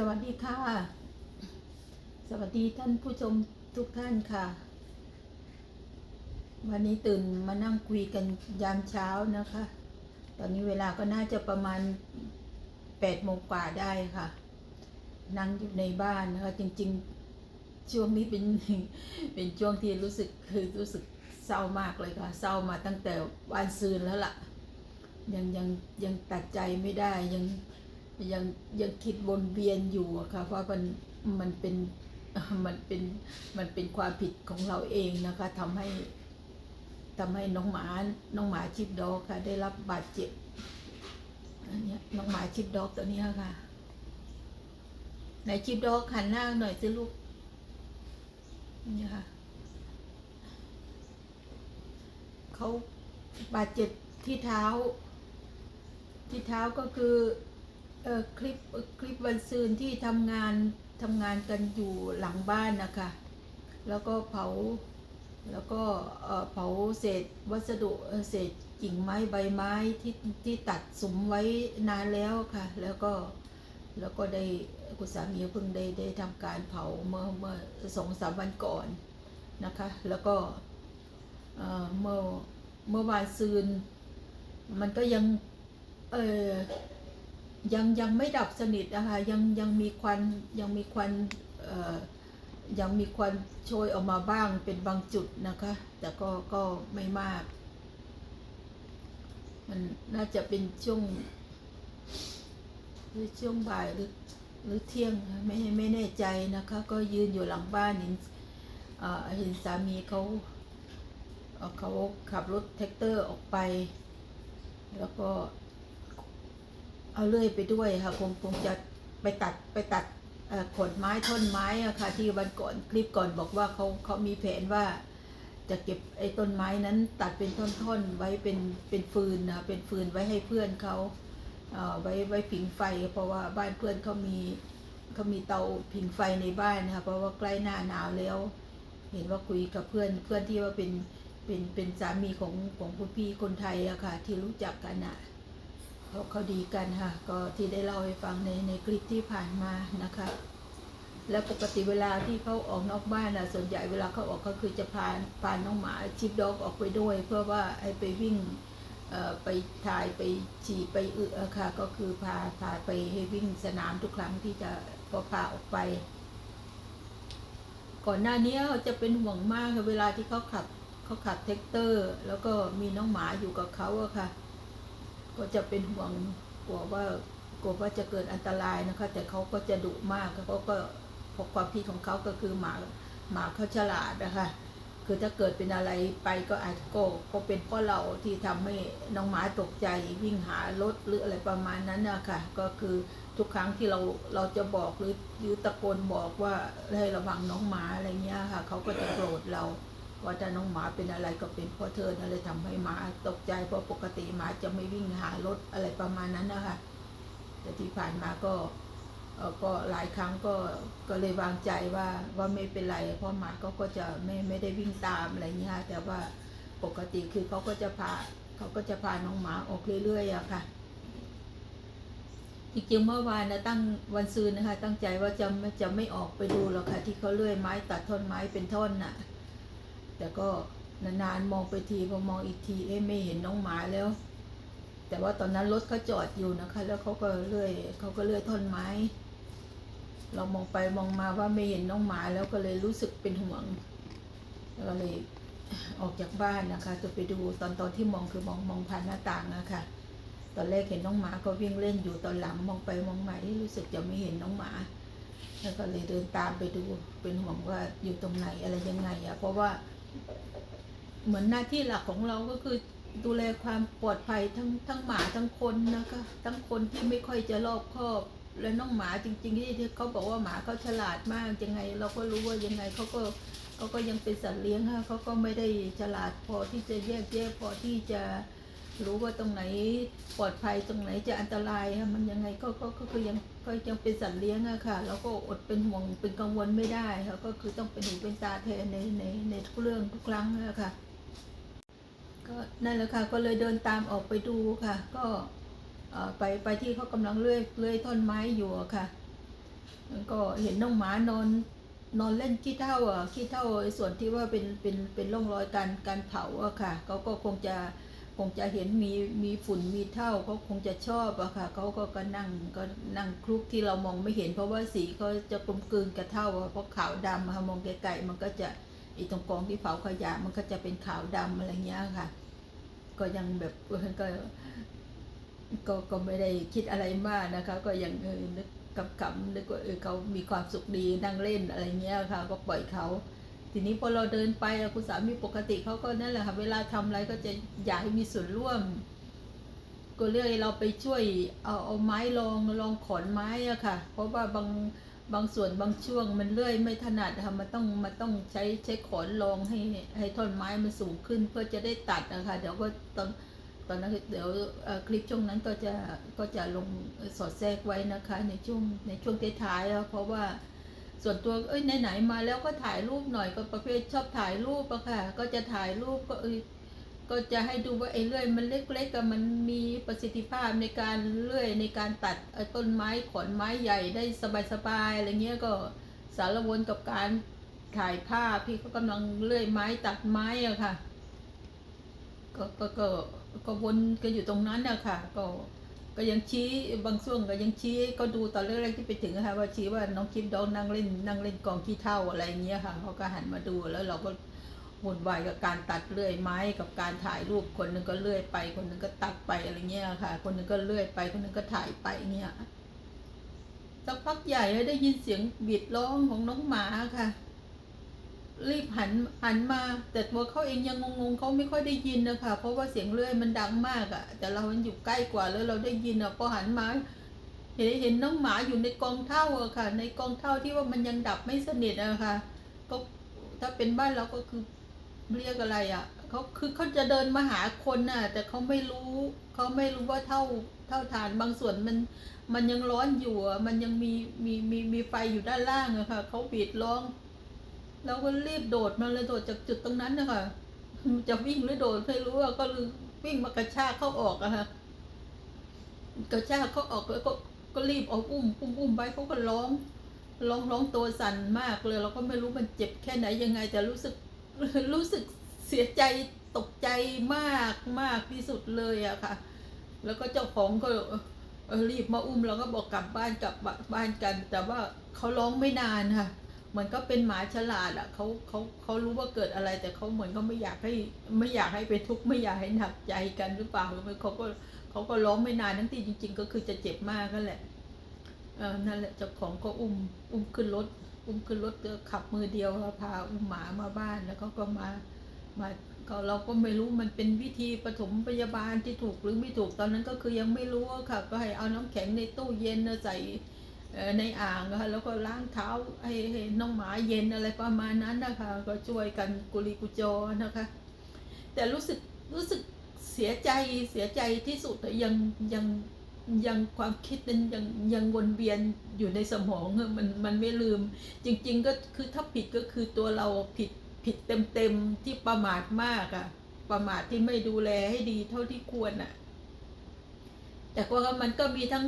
สวัสดีค่ะ สวัสดีท่านผู้ชมทุกท่านค่ะ วันนี้ตื่นมานั่งคุยกันยามเช้านะคะ ตอนนี้เวลาก็น่าจะประมาณแปดโมงกว่าได้ค่ะ นั่งอยู่ในบ้านนะคะ จริงๆ ช่วงนี้เป็นเป็นช่วงที่รู้สึกคือรู้สึกเศร้ามากเลยค่ะ เศร้ามาตั้งแต่วันซืนแล้วล่ะ ยังยังยังตัดใจไม่ได้ยัง ยังยังคิดวนเวียนอยู่อะค่ะว่ามันมันเป็นมันเป็นมันเป็นความผิดของเราเองนะคะทำให้ทำให้น้องหมาน้องหมาชิปดอกค่ะ ได้รับบาดเจ็บอันนี้น้องหมาชิปดอกตัวนี้ค่ะไหนชิปดอกหันหน้าหน่อยสิลูกนี่ค่ะเขาบาดเจ็บที่เท้า ที่เท้าก็คือ ออคลิปคลิปวันซืนที่ทำงานทำงานกันอยู่หลังบ้านนะคะ แล้วก็เผาแล้วก็เผาเศษวัสดุเศษกิ่งไม้ใบไม้ที่ที่ตัดสมไว้นานแล้วค่ะ แล้วก็แล้วก็ได้คุณสามีเพิ่งได้ได้ทำการเผาเมื่อเมื่อสองสามวันก่อนนะคะ แล้วก็เอ่อเมื่อเมื่อวานซืนมันก็ยังเออ ยังยังไม่ดับสนิทนะคะยังยังมีควันยังมีควันยังมีควันโชยออกมาบ้างเป็นบางจุดนะคะ แต่ก็ก็ไม่มาก มันน่าจะเป็นช่วงหรือช่วงบ่ายหรือหรือเที่ยงไม่ไม่แน่ใจนะคะ ก็ยืนอยู่หลังบ้านเห็นเอ่อเห็นสามีเขาเอ่อเขาขับรถแท็กเตอร์ออกไป แล้วก็ เอาเลื่อยไปด้วยค่ะคงคงจะไปตัดไปตัดขนไม้ท่อนไม้อะค่ะที่วันก่อนคลิปก่อนบอกว่าเขาเขามีแผนว่า จะเก็บไอ้ต้นไม้นั้นตัดเป็นท่อนๆไว้เป็นเป็นฟืนนะเป็นฟืนไว้ให้เพื่อนเขาเอ่อไว้ไว้ผิงไฟ เพราะว่าบ้านเพื่อนเขามีเขามีเตาผิงไฟในบ้านนะคะเพราะว่าใกล้หน้าหนาวแล้ว เห็นว่าคุยกับเพื่อนเพื่อนที่ว่าเป็นเป็นเป็นสามีของของคุณพี่คนไทยอะค่ะที่รู้จักกันอะ เขาเขาดีกันค่ะ ก็ที่ได้เล่าให้ฟังในในคลิปที่ผ่านมานะคะ แล้วปกติเวลาที่เขาออกนอกบ้านนะส่วนใหญ่เวลาเขาออกก็คือจะพาพาน้องหมาชิปด็อกออกไปด้วย เพื่อว่าให้ไปวิ่งเอ่อไปถ่ายไปฉี่ไปอึอค่ะ ก็คือพาพาไปให้วิ่งสนามทุกครั้งที่จะพอพาออกไป ก่อนหน้านี้จะเป็นห่วงมากเวลาที่เขาขับเขาขับแท็กเตอร์ แล้วก็มีน้องหมาอยู่กับเขาอะค่ะ ก็จะเป็นห่วงกลัวว่ากลัวว่าจะเกิดอันตรายนะคะ แต่เขาก็จะดุมากเขาก็เพราะความคิดของเขาก็คือหมาหมาเขาฉลาดนะคะคือถ้าเกิดเป็นอะไรไปก็อาจก็ก็เป็นเพราะเราที่ทำให้น้องหมาตกใจวิ่งหารถหรืออะไรประมาณนั้นนะคะก็คือทุกครั้งที่เราเราจะบอกหรือหรือตะโกนบอกว่าให้ระวังน้องหมาอะไรเงี้ยค่ะเขาก็จะโกรธเรา ว่าถ้าน้องหมาเป็นอะไรก็เป็นเพราะเธอนั่นเลยทำให้หมาตกใจเพราะปกติหมาจะไม่วิ่งหารถอะไรประมาณนั้นนะคะแต่ที่ผ่านมาก็เออก็หลายครั้งก็ก็เลยวางใจว่าว่าไม่เป็นไร เพราะหมาก็ก็จะไม่ไม่ได้วิ่งตามอะไรเงี้ยแต่ว่าปกติคือเขาก็จะพาเขาก็จะพาน้องหมาออกเรื่อยๆอะค่ะจริงๆเมื่อวานนะตั้งวันซืนนะคะ ตั้งใจว่าจะไม่จะไม่ออกไปดูหรอกค่ะ ที่เขาเลื่อยไม้ตัดท่อนไม้เป็นท่อนน่ะ แต่ก็นานๆมองไปทีพอมองอีกทีเอ๊ะไม่เห็นน้องหมาแล้ว แต่ว่าตอนนั้นรถเขาจอดอยู่นะคะ แล้วเขาก็เลื่อยเขาก็เลื่อยท่อนไม้ เรามองไปมองมาว่าไม่เห็นน้องหมาแล้วก็เลยรู้สึกเป็นห่วงแล้วก็เลยออกจากบ้านนะคะ จะไปดูตอนตอนที่มองคือมองมองผ่านหน้าต่างนะคะตอนแรกเห็นน้องหมาก็วิ่งเล่นอยู่ตอนหลังมองไปมองมาเอ๊ะรู้สึกจะไม่เห็นน้องหมา แล้วก็เลยเดินตามไปดูเป็นห่วงว่าอยู่ตรงไหนอะไรยังไงอะเพราะว่า เหมือนหน้าที่หลักของเราก็คือดูแลความปลอดภัยทั้งทั้งหมาทั้งคนนะคะทั้งคนที่ไม่ค่อยจะรอบคอบและน้องหมาจริง ๆ ที่เขาบอกว่าหมาเขาฉลาดมากยังไง เราก็รู้ว่ายังไงเขาก็เขาก็ยังเป็นสัตว์เลี้ยงค่ะเขาก็ไม่ได้ฉลาดพอที่จะแยกแยะพอที่จะ รู้ว่าตรงไหนปลอดภัยตรงไหนจะอันตรายค่ะมันยังไงก็ก็ก็คือยังก็ยังเป็นสัตว์เลี้ยงอะค่ะเราก็อดเป็นห่วงเป็นกังวลไม่ได้ค่ะก็คือต้องเป็นหูเป็นตาแทนในในในทุกเรื่องทุกครั้งอะค่ะ ก็นั่นแหละค่ะก็เลยเดินตามออกไปดูค่ะ ก็ไปไปที่เขากำลังเลื่อยเลื่อยท่อนไม้อยู่อะค่ะก็เห็นน้องหมานอนนอนเล่นขี้เท่าอะขี้เท่าส่วนที่ว่าเป็นเป็นเป็นร่องรอยการการเผาอะค่ะเขาก็คงจะ คงจะเห็นมีมีฝุ่นมีเท่าเขาคงจะชอบอะค่ะเขาก็ก็นั่งก็นั่งคลุกที่เรามองไม่เห็น เพราะว่าสีเขาจะกลมกลืนกับเท่าเพราะขาวดำค่ะมองไกลๆมันก็จะไอตรงกองที่เผาขยะมันก็จะเป็นขาวดำอะไรเงี้ยค่ะ ก็ยังแบบก็ก็ก็ไม่ได้คิดอะไรมากนะคะ ก็ยังเออนึกกำๆนึกว่าเออเขามีความสุขดีนั่งเล่นอะไรเงี้ยค่ะ ก็ปล่อยเขา ทีนี้พอเราเดินไปอะคุณสามีปกติเขาก็นั่นแหละค่ะเวลาทำอะไรก็จะอยากให้มีส่วนร่วม ก็เรียกให้เราไปช่วยเอาเอาไม้ลองลองขอนไม้อะค่ะ เพราะว่าบางบางส่วนบางช่วงมันเลื่อยไม่ถนัดค่ะมันต้องมันต้องใช้ใช้ขอนลองให้ให้ท่อนไม้มันสูงขึ้นเพื่อจะได้ตัดนะคะเดี๋ยวก็ตอนตอนนั้นเดี๋ยวคลิปช่วงนั้นก็จะก็จะลงสอดแทรกไว้นะคะในช่วงในช่วงท้ายๆเพราะว่า ส่วนตัวเอ้ยไหนๆมาแล้วก็ถ่ายรูปหน่อยก็ประเภทชอบถ่ายรูปอะค่ะ ก็จะถ่ายรูปก็เอยก็จะให้ดูว่าไอ้เลื่อยมันเล็กๆกับมันมีประสิทธิภาพในการเลื่อยในการตัดต้นไม้ขอนไม้ใหญ่ได้สบายๆอะไรเงี้ยก็สารวนกับการถ่ายภาพพี่เขากำลังเลื่อยไม้ตัดไม้อะค่ะ ก็ก็ก็ก็วนกันอยู่ตรงนั้นนะค่ะก็ ก็ยังชี้บางช่วงก็ยังชี้ก็ดูตอนแรกๆที่ไปถึงอะคะว่าชี้ว่าน้องคิมดองนั่งเล่นนั่งเล่นกองขี้เท่าอะไรเงี้ยค่ะเขาก็หันมาดูแล้วเราก็วุ่นวายกับการตัดเลื่อยไม้กับการถ่ายรูปคนหนึงก็เลื่อยไป คนหนึงก็ตัดไปอะไรเงี้ยค่ะ คนหนึงก็เลื่อยไปคนหนึงก็ถ่ายไปเงี้ยสักพักใหญ่ได้ยินเสียงบีดร้องของน้องหมาค่ะ รีบหันหันมาแต่ตัวเขาเองยังงงๆเขาไม่ค่อยได้ยินนะคะเพราะว่าเสียงเลื่อยมันดังมากอะ่ะ แต่เรามันอยู่ใกล้กว่าแล้วเราได้ยินอะ่ะพอหันมาเห็นเห็นน้องหมาอยู่ในกองเท่าอะค่ะ ในกองเท่าที่ว่ามันยังดับไม่สนิทอะค่ะ ก็ถ้าเป็นบ้านเราก็คือเรียกอะไรอะ่ะเขาคือเขาจะเดินมาหาคนน่ะ แต่เขาไม่รู้เขาไม่รู้ว่าเท่าเท่าฐานบางส่วนมันมันยังร้อนอยู่อะมันยังมีมีมีมีไฟอยู่ด้านล่างอะค่ะเขาบีดร้อง เราก็รีบโดดมาเลยโดดจากจุดตรงนั้นนะคะจะวิ่งหรือโดดไม่รู้อะก็เลยวิ่งมากระชากเขาออกอะค่ะกระชากเขาออกแล้วก็ก็รีบเอาอุ้มอุ้มอุ้มไปเขาก็ร้องร้องร้องตัวสั่นมากเลยเราก็ไม่รู้มันเจ็บแค่ไหนยังไง แต่รู้สึกรู้สึกเสียใจตกใจมากมากที่สุดเลยอะค่ะ แล้วก็เจ้าของก็รีบมาอุ้มเราก็บอกกลับบ้านกลับบ้านกัน แต่ว่าเขาร้องไม่นานค่ะ มือนก็เป็นหมาฉลาดอะเขาเขาเขารู้ว่าเกิดอะไร แต่เขาเหมือนก็ไม่อยากให้ไม่อยากให้เป็นทุกข์ไม่อยากให้หนักใจกันหรือเปล่าเขาก็เขาก็ร้องไม่นานทั้งที่จริง ๆ ก็คือจะเจ็บมากก็แหละเออนั่นแหละเจ้าของก็อุ้มอุ้มขึ้นรถ อุ้มขึ้นรถก็ขับมือเดียวพาอุ้มหมามาบ้านแล้วเขาก็มามาก็เราก็ไม่รู้มันเป็นวิธีปฐมพยาบาลที่ถูกหรือไม่ถูกตอนนั้นก็คือยังไม่รู้อะค่ะ ก็ให้เอาน้ำแข็งในตู้เย็นใส่ ในอ่างนะคะแล้วก็ล้างเท้าให้ให้น้องหมาเย็นอะไรประมาณนั้นนะคะก็ช่วยกันกุลีกุจอนะคะ แต่รู้สึกรู้สึกเสียใจเสียใจที่สุดยังยังยังความคิดนั้นยังยังวนเวียนอยู่ในสมองอมันมันไม่ลืม จริง ๆ ก็คือถ้าผิดก็คือตัวเราผิดผิดเต็มๆที่ประมาทมากอะประมาทที่ไม่ดูแลให้ดีเท่าที่ควรอะแต่ว่ามันก็มีทั้ง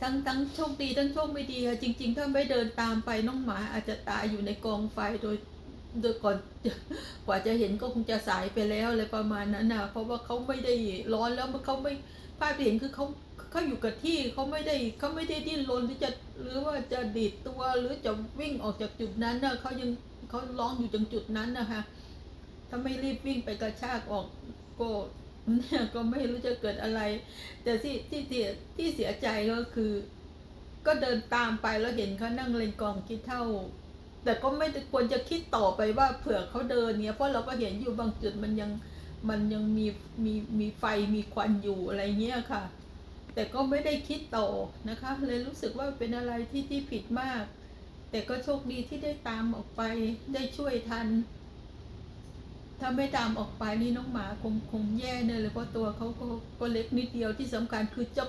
ทั้งทั้งโชคดีทั้งโชคไม่ดีค่ะจริง ๆ ถ้าไม่เดินตามไปน้องหมาอาจจะตายอยู่ในกองไฟโดยโดยก่อนกว่าจะเห็นก็คงจะสายไปแล้วอะไรประมาณนั้นนะเพราะว่าเขาไม่ได้ร้อนแล้วเขาไม่ภาพที่เห็นคือเขาเขาอยู่กับที่เขาไม่ได้เขาไม่ได้ดิ้นรนที่จะหรือว่าจะดีดตัวหรือจะวิ่งออกจากจุดนั้นนะเขายังเขาร้องอยู่ตรงจุดนั้นนะคะถ้าไม่รีบวิ่งไปกระชากออกก็ เนี่ยก็ไม่รู้จะเกิดอะไร แต่ที่ที่ที่ที่เสียใจก็คือ ก็เดินตามไปแล้วเห็นเขานั่งเล่นกองคิดเท่า แต่ก็ไม่ควรจะคิดต่อไปว่าเผื่อเขาเดินเนี่ยเพราะเราก็เห็นอยู่บางจุดมันยังมันยังมีมีมีไฟมีควันอยู่อะไรเงี้ยค่ะ แต่ก็ไม่ได้คิดต่อนะคะ เลยรู้สึกว่าเป็นอะไรที่ที่ผิดมาก แต่ก็โชคดีที่ได้ตามออกไปได้ช่วยทัน ถ้าไม่ตามออกไปนี่น้องหมาคงคงแย่แน่เลยเพราะตัวเขาก็ก็เล็กนิดเดียวที่สำคัญคือเจ้า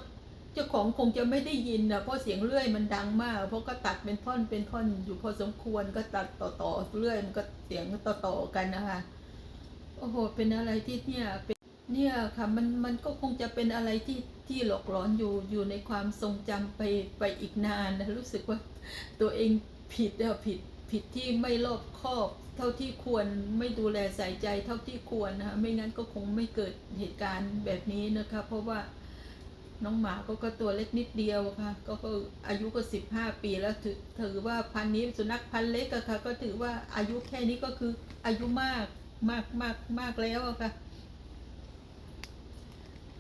เจ้าของคงจะไม่ได้ยินนะเพราะเสียงเลื่อยมันดังมาก เพราะก็ตัดเป็นท่อนเป็นท่อนอยู่พอสมควรก็ตัดต่อต่อเลื่อยมันก็เสียงต่อต่อกันนะคะโอ้โหเป็นอะไรที่เนี่ยเป็นเนี่ยค่ะมันมันก็คงจะเป็นอะไรที่ที่หลอกหลอนอยู่อยู่ในความทรงจำไปไปอีกนานนะรู้สึกว่าตัวเองผิดอะผิด ผิดที่ไม่รอบคอบเท่าที่ควรไม่ดูแลใส่ใจเท่าที่ควรนะคะไม่งั้นก็คงไม่เกิดเหตุการณ์แบบนี้นะคะ เพราะว่าน้องหมาก็ก็ตัวเล็กนิดเดียวค่ะ ก็ก็อายุก็สิบห้าปีแล้วถือถือว่าพันนี้สุนัขพันเล็กอะค่ะ ก็ถือว่าอายุแค่นี้ก็คืออายุมากมากมากมากแล้วอะค่ะ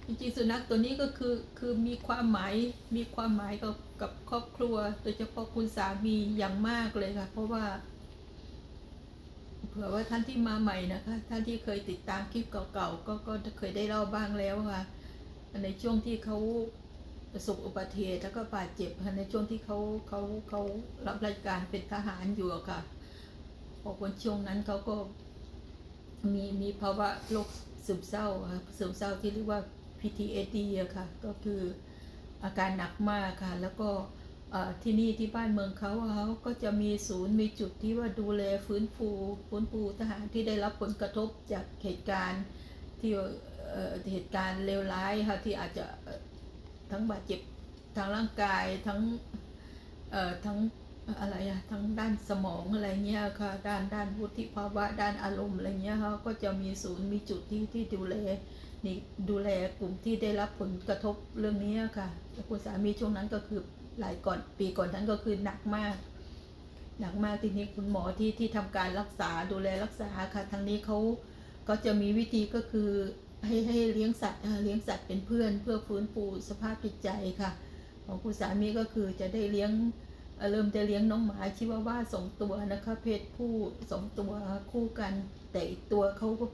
จริงๆสุนัขตัวนี้ก็คือคือมีความหมายมีความหมายกับ กับครอบครัว โดยเฉพาะคุณสามีอย่างมากเลยค่ะ เพราะว่าเผื่อว่าท่านที่มาใหม่นะคะ ท่านที่เคยติดตามคลิปเก่าๆก็ก็เคยได้เล่าบ้างแล้วค่ะ ในช่วงที่เขาประสบอุบัติเหตุแล้วก็บาดเจ็บค่ะในช่วงที่เขาเขาเขารับรายการเป็นทหารอยู่ค่ะพอคนช่วงนั้นเขาก็มีมีภาวะโรคซึมเศร้าค่ะซึมเศร้าที่เรียกว่า PTSD อะค่ะ ก็คือ อาการหนักมากค่ะ แล้วก็ที่นี่ที่บ้านเมืองเขาเขาก็จะมีศูนย์มีจุดที่ว่าดูแลฟื้นฟูฟื้นฟูทหารที่ได้รับผลกระทบจากเหตุการณ์ที่เหตุการณ์เลวร้ายค่ะที่อาจจะทั้งบาดเจ็บทางร่างกายทั้งทั้งอะไรอะทั้งด้านสมองอะไรเงี้ยค่ะด้านด้านวุฒิภาวะด้านอารมณ์อะไรเงี้ยเขาก็จะมีศูนย์มีจุดที่ที่ดูแล นี่ดูแลกลุ่มที่ได้รับผลกระทบเรื่องนี้ค่ะแล้วคุณสามีช่วงนั้นก็คือหลายก่อนปีก่อนนั้นก็คือหนักมาก หนักมากทีนี้คุณหมอที่ที่ทำการรักษาดูแลรักษาค่ะทางนี้เขาก็จะมีวิธีก็คือให้ให้เลี้ยงสัตว์เลี้ยงสัตว์เป็นเพื่อน เพื่อฟื้นฟูสภาพจิตใจค่ะ ของคุณสามีก็คือจะได้เลี้ยงเริ่มจะเลี้ยงน้องหมาชิวาว่าสองตัวนะคะ เพศผู้สองตัวคู่กัน แต่อีกตัวเขาก็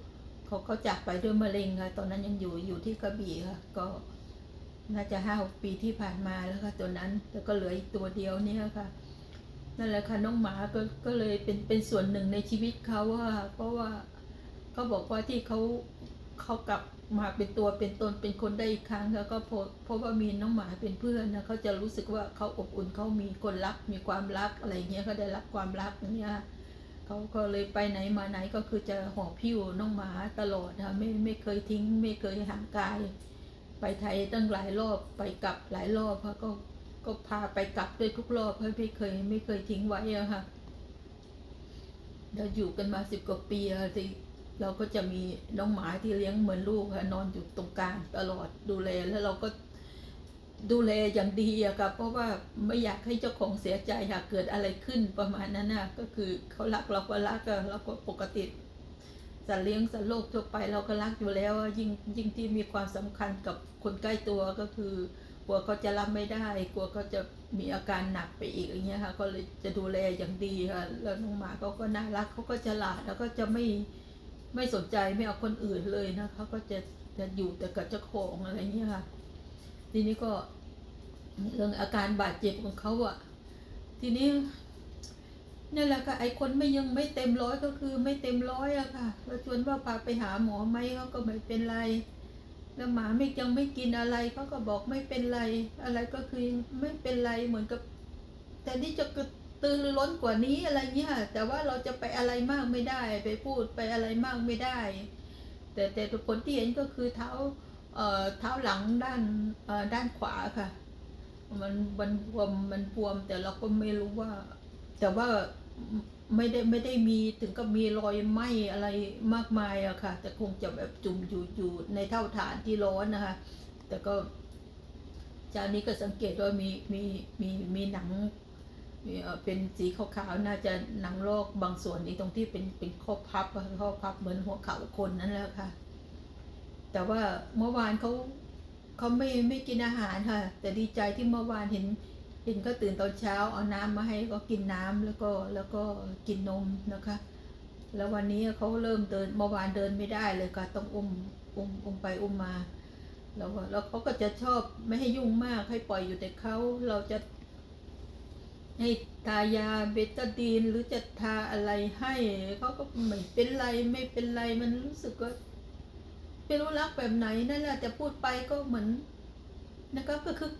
เขาเขาจากไปด้วยมะเร็งค่ะตอนนั้นยังอยู่อยู่ที่กระบี่ค่ะ ก็น่าจะห้าปีที่ผ่านมาแล้วค่ะตัวนั้นแล้วก็เหลืออีกตัวเดียวเนี่ยค่ะนั่นแหละค่ะน้องหมาก็ก็เลยเป็นเป็นส่วนหนึ่งในชีวิตเขาว่าเพราะว่าเขาบอกว่าที่เขาเขากลับมาเป็นตัวเป็นตนเป็นคนได้อีกครั้งแล้วก็เพราะว่ามีน้องหมาเป็นเพื่อนนะเขาจะรู้สึกว่าเขาอบอุ่นเขามีคนรักมีความรักอะไรเงี้ยเขาได้รับความรักอย่างเงี้ย เขาก็เลยไปไหนมาไหนก็คือจะหอบพิ้วน้องหมาตลอดค่ะไม่ไม่เคยทิ้ง ไม่เคยห่างกาย ไปไทยตั้งหลายรอบไปกลับหลายรอบค่ะก็ก็พาไปกลับด้วยทุกรอบเพราะไม่เคยไม่เคยทิ้งไว้อะค่ะเราอยู่กันมาสิบกว่าปีอะที่เราก็จะมีน้องหมาที่เลี้ยงเหมือนลูกค่ะนอนอยู่ตรงกลางตลอดดูแลแล้วเราก็ ดูแลอย่างดีอะค่ะเพราะว่าไม่อยากให้เจ้าของเสียใจหากเกิดอะไรขึ้นประมาณนั้นนะก็คือเขารักเราก็รักอะเราก็ปกติสัตว์เลี้ยงสัตว์โลกทั่วไปเราก็รักอยู่แล้วอะยิ่งยิ่งที่มีความสำคัญกับคนใกล้ตัวก็คือกลัวเขาจะรับไม่ได้ กลัวเขาจะมีอาการหนักไปอีกอย่างเงี้ยค่ะ ก็เลยจะดูแลอย่างดีค่ะแล้วน้องหมาเขาก็น่ารักเขาก็ฉลาดแล้วก็จะไม่ไม่สนใจไม่เอาคนอื่นเลยนะเขาก็จะจะอยู่แต่กับเจ้าของอะไรเงี้ยค่ะ ทีนี้ก็เรื่องอาการบาดเจ็บของเขาอะทีนี้นั่นแหละค่ะไอ้คนไม่ยังไม่เต็มร้อยก็คือไม่เต็มร้อยอะค่ะเราชวนว่าพาไปหาหมอไหมเขาก็ไม่เป็นไร แล้วหมาไม่ยังไม่กินอะไรเขาก็บอกไม่เป็นไร อะไรก็คือไม่เป็นไรเหมือนกับแต่นี่จะกระตือรือร้นกว่านี้อะไรเงี้ยแต่ว่าเราจะไปอะไรมากไม่ได้ ไปพูดไปอะไรมากไม่ได้ แต่แต่ผลที่เห็นก็คือเท้า เอ่อเท้าหลังด้านเอ่อด้านขวาค่ะ มันมันบวมมันบวมแต่เราก็ไม่รู้ว่า แต่ว่าไม่ได้ไม่ได้มีถึงกับมีรอยไหม้อะไรมากมายอะค่ะ แต่คงจะแบบจุ่มอยู่อยู่ในเท่าฐานที่ร้อนนะคะ แต่ก็จานนี้ก็สังเกตว่ามีมีมีมีหนังเป็นสีขาวๆ น่าจะหนังลอกบางส่วนนี้ตรงที่เป็นเป็นข้อพับข้อพับเหมือนหัวเข่าคนนั่นแหละค่ะ แต่ว่าเมื่อวานเขาเขาไม่ไม่กินอาหารค่ะ แต่ดีใจที่เมื่อวานเห็นเห็นก็ตื่นตอนเช้าเอาน้ำมาให้ก็กินน้ำแล้วก็แล้วก็กินนมนะคะ แล้ววันนี้เขาเริ่มเดินเมื่อวานเดินไม่ได้เลยค่ะต้องอุ้มอุ้มอุ้มไปอุ้มมาแล้วแล้วเขาก็จะชอบไม่ให้ยุ่งมากให้ปล่อยอยู่แต่เขาเราจะให้ทายาเบตาดีนหรือจะทาอะไรให้เขาก็ไม่เป็นไรไม่เป็นไรมันรู้สึกว่า ไม่รู้รักแบบไหนนั่นแหละแต่พูดไปก็เหมือนนะครับก็คือ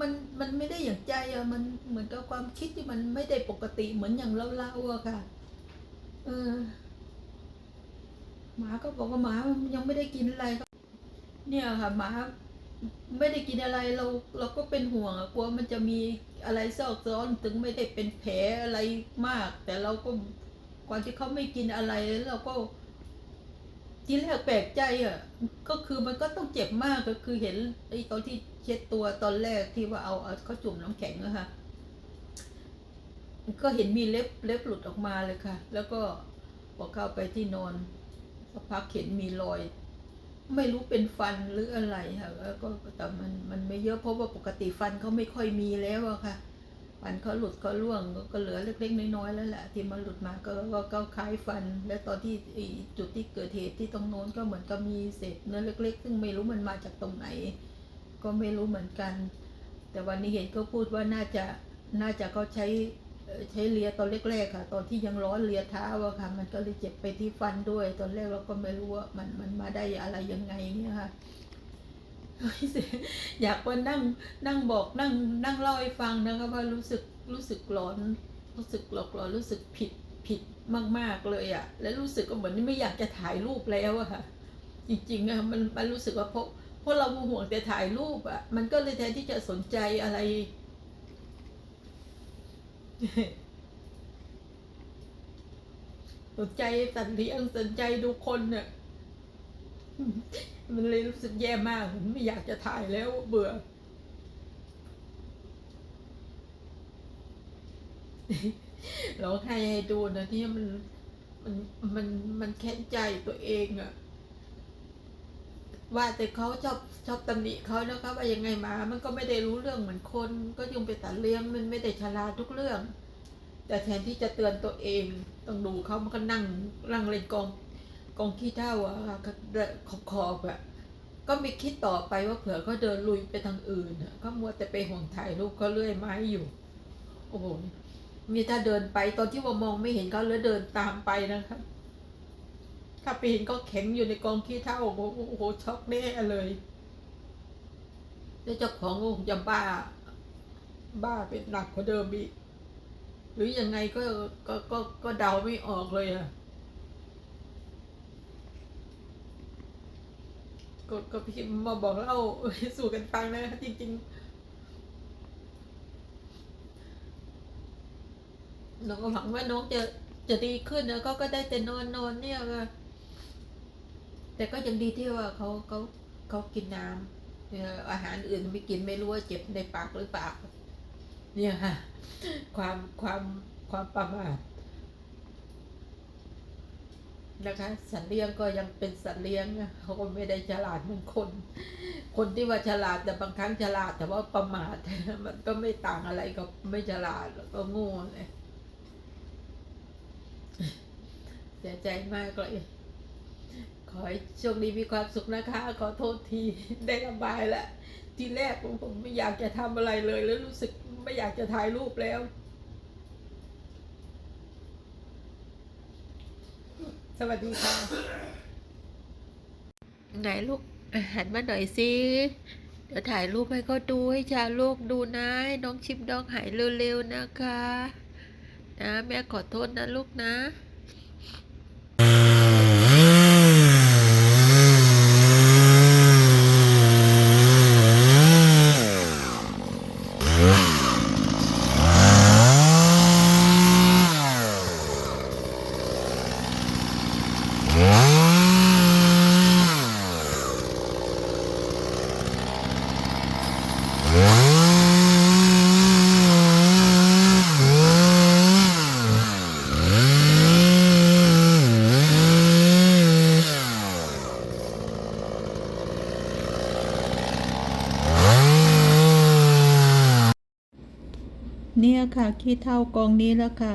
มันมันไม่ได้อย่างใจอะมันเหมือนกับความคิดที่มันไม่ได้ปกติเหมือนอย่างเราเล่าอะค่ะ เออ หมาก็บอกว่าหมามันยังไม่ได้กินอะไรก็เนี่ยค่ะหมาไม่ได้กินอะไรเราเราก็เป็นห่วงกลัวมันจะมีอะไรซอกซ้อนถึงไม่ได้เป็นแผลอะไรมาก แต่เราก็ก่อนที่เขาไม่กินอะไรแล้วเราก็ ที่แรกแปลกใจอะ ก็คือมันก็ต้องเจ็บมากก็คือเห็นไอ้ตอนที่เช็ดตัวตอนแรกที่ว่าเอาเอาเขาจุ่มน้ำแข็งอะค่ะ ก็เห็นมีเล็บเล็บหลุดออกมาเลยค่ะ แล้วก็พอเข้าไปที่นอนสักพักเห็นมีรอย ไม่รู้เป็นฟันหรืออะไรค่ะแล้วก็แต่มันมันไม่เยอะเพราะว่าปกติฟันเขาไม่ค่อยมีแล้วอะค่ะ ฟันเขาหลุดเขาร่วงก็เหลือเล็กๆน้อยๆแล้วแหละที่มันหลุดมาก็ก็ก็คล้ายฟัน และตอนที่จุดที่เกิดเหตุที่ตรงโน้นก็เหมือนกับมีเศษเนื้อเล็ก ๆ ซึ่งไม่รู้มันมาจากตรงไหน ก็ไม่รู้เหมือนกัน แต่วันนี้เห็นเขาพูดว่าน่าจะน่าจะเขาใช้ใช้เลียตอนแรกๆค่ะ ตอนที่ยังร้อนเลียเท้าอะค่ะ มันก็เลยเจ็บไปที่ฟันด้วย ตอนแรกเราก็ไม่รู้ว่ามันมันมาได้อะไรยังไงเนี่ยค่ะ อยากมานั่งนั่งบอกนั่งนั่งเล่าให้ฟังนะคะว่ารู้สึกรู้สึกร้อนรู้สึกหลอกหลอนรู้สึกผิดผิดมาก ๆเลยอะ่ะ และรู้สึกก็เหมือนไม่อยากจะถ่ายรูปแล้วอะค่ะ จริงๆอะมันมันรู้สึกว่าเพราะเพราะเราห่วงแต่ถ่ายรูปอะมันก็เลยแทนที่จะสนใจอะไรสนใจสัตว์เลี้ยงสนใจดูคนเนี่ย มันเลยรู้สึกแย่มากผมไม่อยากจะถ่ายแล้วเบื่อร้องไห้ให้ดูนะที่มันมันมันมันแค้นใจตัวเองอะว่าแต่เขาชอบชอบตำหนิเขานะคะว่ายังไงมา มันก็ไม่ได้รู้เรื่องเหมือนคน ก็ยังไปตัดเลี้ยงมันไม่ได้ฉลาดทุกเรื่อง แต่แทนที่จะเตือนตัวเอง ต้องดูเขามันก็นั่งนั่งเล่นกอง กองขี้เท่าอะค่ะขอบขอบอะก็ม่คิดต่อไปว่าเผื่อเขาเดินลุยไปทางอื่นก็มัวแต่ไปห่วงถ่ายรูปก็เลื่อยไม้อยู่ โอ้โหมีถ้าเดินไปตอนที่ว่ามองไม่เห็นเขาแล้วเดินตามไปนะคะถ้าไปเห็นก็แข็งอยู่ในกองขี้เท่าโอ้โหโอ้โหช็อกแน่เลยแล้วเจ้าของก็คงจะบ้า บ้าเป็นหนักกว่าเดิมอีกหรือยังไงก็ก็ก็ก็เดาไม่ออกเลยอะ ก็ก็พิมพ์มาบอกเล่าสู่กันฟังนะจริงๆน้องก็หวังว่าน้องจะจะดีขึ้นนะก็ก็ได้แต่นอนนอนเนี่ยค่ะแต่ก็ยังดีที่ว่าเขาเขาเขากินน้ำเอ่ออาหารอื่นไม่กินไม่รู้ว่าเจ็บในปากหรือเปล่าเนี่ยค่ะ ความความความประมาท นะคะ สัตว์เลี้ยงก็ยังเป็นสัตว์เลี้ยงเขาก็ไม่ได้ฉลาดเหมือนคน คนที่ว่าฉลาดแต่บางครั้งฉลาดแต่ว่าประมาทมันก็ไม่ต่างอะไรกับไม่ฉลาดแล้วก็โง่เลยเสียใจมากเลยขอให้โชคดีมีความสุขนะคะ ขอโทษทีได้ระบายแล้วทีแรกผมผมไม่อยากจะทำอะไรเลย แล้วรู้สึกไม่อยากจะถ่ายรูปแล้ว สวัสดีค่ะ ไหนลูกหันมาหน่อยสิเดี๋ยวถ่ายรูปให้เขาดูให้ชาลูกดูนะน้องชิปดองหายเร็วๆนะคะ นะแม่ขอโทษนะลูกนะ เนี่ยค่ะขี้เท่ากองนี้แล้วค่ะ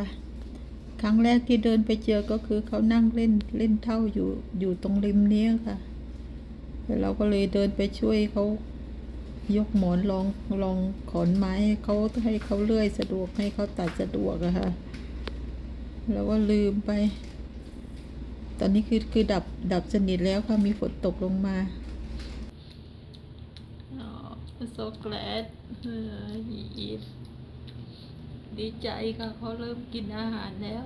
ครั้งแรกที่เดินไปเจอก็คือเขานั่งเล่นเล่นเท่าอยู่อยู่ตรงริมเนี้ยค่ะแล้วเราก็เลยเดินไปช่วยเขายกหมอนลองลองขอนไม้เขาให้เขาเลื่อยสะดวกให้เขาตัดสะดวกอะค่ะ แล้วก็ลืมไป ตอนนี้คือคือดับดับสนิทแล้วค่ะมีฝนตกลงมาอ๋อ so glad เออ he eat ดีใจค่ะเขาเริ่มกินอาหารแล้ว